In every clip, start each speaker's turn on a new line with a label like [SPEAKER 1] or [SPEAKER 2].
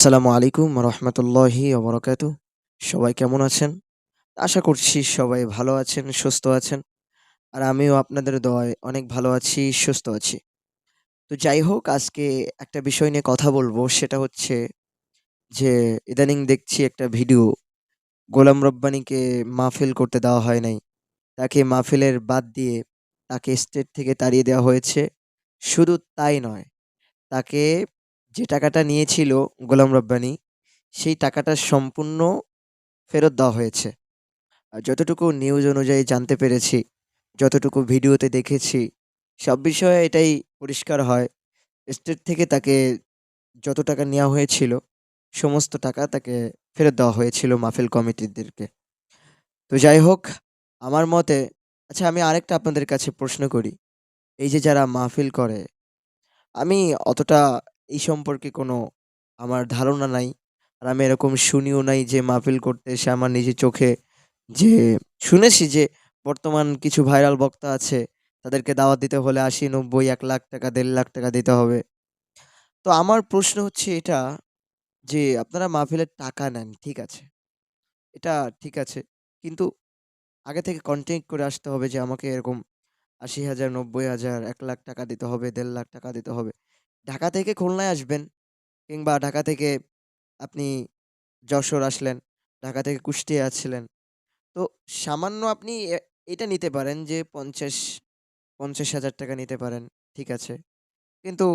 [SPEAKER 1] আসসালামু আলাইকুম রহমতুল্লাহি ওবরাকাতু সবাই কেমন আছেন? আশা করছি সবাই ভালো আছেন, সুস্থ আছেন। আর আমিও আপনাদের দোয়ায় অনেক ভালো আছি, সুস্থ আছি। তো যাই হোক, আজকে একটা বিষয় নিয়ে কথা বলব। সেটা হচ্ছে যে, ইদানিং দেখছি একটা ভিডিও, গোলাম রব্বানিকে মাহফিল করতে দেওয়া হয় নাই। তাকে মাহফিলের বাদ দিয়ে তাকে স্টেট থেকে তাড়িয়ে দেওয়া হয়েছে। শুধু তাই নয়, তাকে যে টাকাটা নিয়েছিল গোলাম রব্বানী, সেই টাকাটা সম্পূর্ণ ফেরত দেওয়া হয়েছে। আর যতটুকু নিউজ অনুযায়ী জানতে পেরেছি, যতটুকু ভিডিওতে দেখেছি, সব বিষয়ে এটাই পরিষ্কার হয়। স্টেট থেকে তাকে যত টাকা নেওয়া হয়েছিল, সমস্ত টাকা তাকে ফেরত দেওয়া হয়েছিল মাহফিল কমিটিদেরকে। তো যাই হোক, আমার মতে আচ্ছা আমি আরেকটা আপনাদের কাছে প্রশ্ন করি। এই যে যারা মাহফিল করে, আমি অতটা এই সম্পর্কে কোনো আমার ধারণা নাই। আর আমি এরকম শুনিও নাই যে মাহফিল করতে এসে আমার নিজের চোখে যে শুনেছি যে বর্তমান কিছু ভাইরাল বক্তা আছে, তাদেরকে দাওয়াত দিতে হলে আশি, নব্বই, এক লাখ টাকা, দেড় লাখ টাকা দিতে হবে। তো আমার প্রশ্ন হচ্ছে এটা যে আপনারা মাহফিলের টাকা নেন, ঠিক আছে? এটা ঠিক আছে। কিন্তু আগে থেকে কন্টেক্ট করে আসতে হবে যে আমাকে এরকম আশি হাজার, নব্বই হাজার, এক লাখ টাকা দিতে হবে, দেড় লাখ টাকা দিতে হবে। ঢাকা থেকে খুলনায় আসবেন কিংবা ঢাকা থেকে আপনি যশোর আসলেন, ঢাকা থেকে কুষ্টিয়া আসছিলেন। তো সামান্য আপনি এটা নিতে পারেন যে পঞ্চাশ পঞ্চাশ হাজার টাকা নিতে পারেন, ঠিক আছে। কিন্তু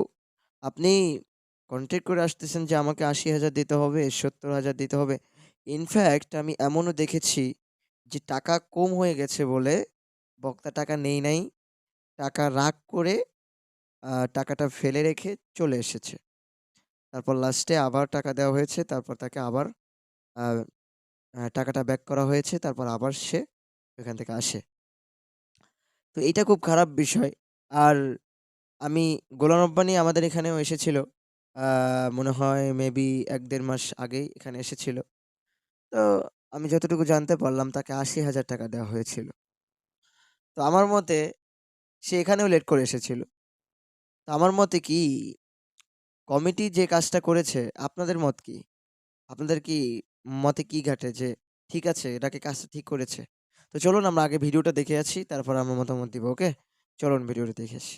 [SPEAKER 1] আপনি কন্ট্যাক্ট করে আসতেছেন যে আমাকে আশি হাজার দিতে হবে, সত্তর হাজার দিতে হবে। ইনফ্যাক্ট আমি এমনও দেখেছি যে টাকা কম হয়ে গেছে বলে বক্তা টাকা নেই নাই, টাকা রাগ করে টাকাটা ফেলে রেখে চলে এসেছে। তারপর লাস্টে আবার টাকা দেওয়া হয়েছে, তারপর তাকে আবার টাকাটা ব্যাক করা হয়েছে, তারপর আবার সে ওখান থেকে আসে। তো এইটা খুব খারাপ বিষয়। আর আমি গোলাম রব্বানী আমাদের এখানেও এসেছিল। মনে হয় মেবি এক দেড় মাস আগেই এখানে এসেছিল। তো আমি যতটুকু জানতে পারলাম তাকে আশি হাজার টাকা দেওয়া হয়েছিল। তো আমার মতে সে এখানেও লেট করে এসেছিল। আমার মতে কি, কমিটি যে কাজটা করেছে, আপনাদের মত কি? আপনাদের কি মতে কি ঘাটে যে ঠিক আছে, এটাকে কাজটা ঠিক করেছে? তো চলুন আমরা আগে ভিডিওটা দেখে আছি তারপর আমরা মতামত দিব, ওকে? চলুন ভিডিওটা দেখে আসি।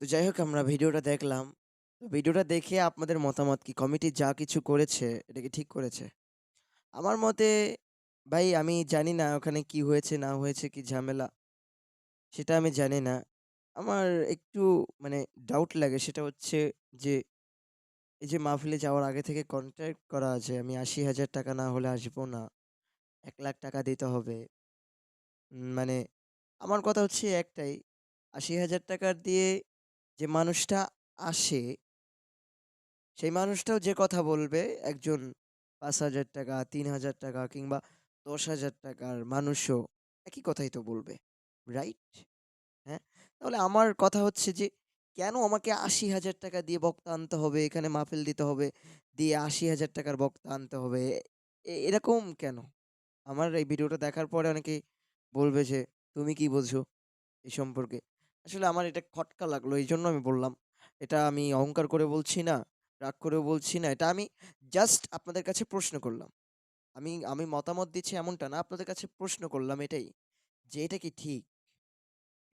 [SPEAKER 1] তো যাই হোক আমরা ভিডিওটা দেখলাম। তো ভিডিওটা দেখে আপনাদের মতামত কি? কমিটি যা কিছু করেছে এটা কি ঠিক করেছে? আমার মতে ভাই আমি জানি না ওখানে কি হয়েছে না হয়েছে, কি ঝামেলা? সেটা আমি জানি না। আমার একটু মানে ডাউট লাগে সেটা হচ্ছে যে এই যে মাহফিলে যাওয়ার আগে থেকে কন্ট্রাক্ট করা আছে আমি ৳৮০,০০০ না হলে আসব না। এক লাখ টাকা দিতে হবে। মানে আমার কথা হচ্ছে একটাই, ৳৮০,০০০ দিয়ে যে মানুষটা আসে সেই মানুষটাও যে কথা বলবে একজন ৳৫,০০০, ৳৩,০০০ কিংবা দশ হাজার টাকার মানুষও একই কথাই তো বলবে। রাইট? হ্যাঁ? তাহলে আমার কথা হচ্ছে যে কেন আমাকে ৳৮০,০০০ দিয়ে বক্তা আনতে হবে, এখানে মাহফিল দিতে হবে, দিয়ে আশি হাজার টাকার বক্তা আনতে হবে। এ এরকম কেন? আমার এই ভিডিওটা দেখার পরে অনেকেই বলবে যে, "তুমি কি বোঝো এই সম্পর্কে?" আসলে আমার এটা খটকা লাগল। এই জন্য আমি বললাম। এটা আমি অহংকার করে বলছি না, রাগ করেও বলছি না। এটা আমি জাস্ট আপনাদের কাছে প্রশ্ন করলাম। আমি আমি মতামত দিচ্ছি এমনটা না। আপনাদের কাছে প্রশ্ন করলাম এটাই। যে এটা কি ঠিক?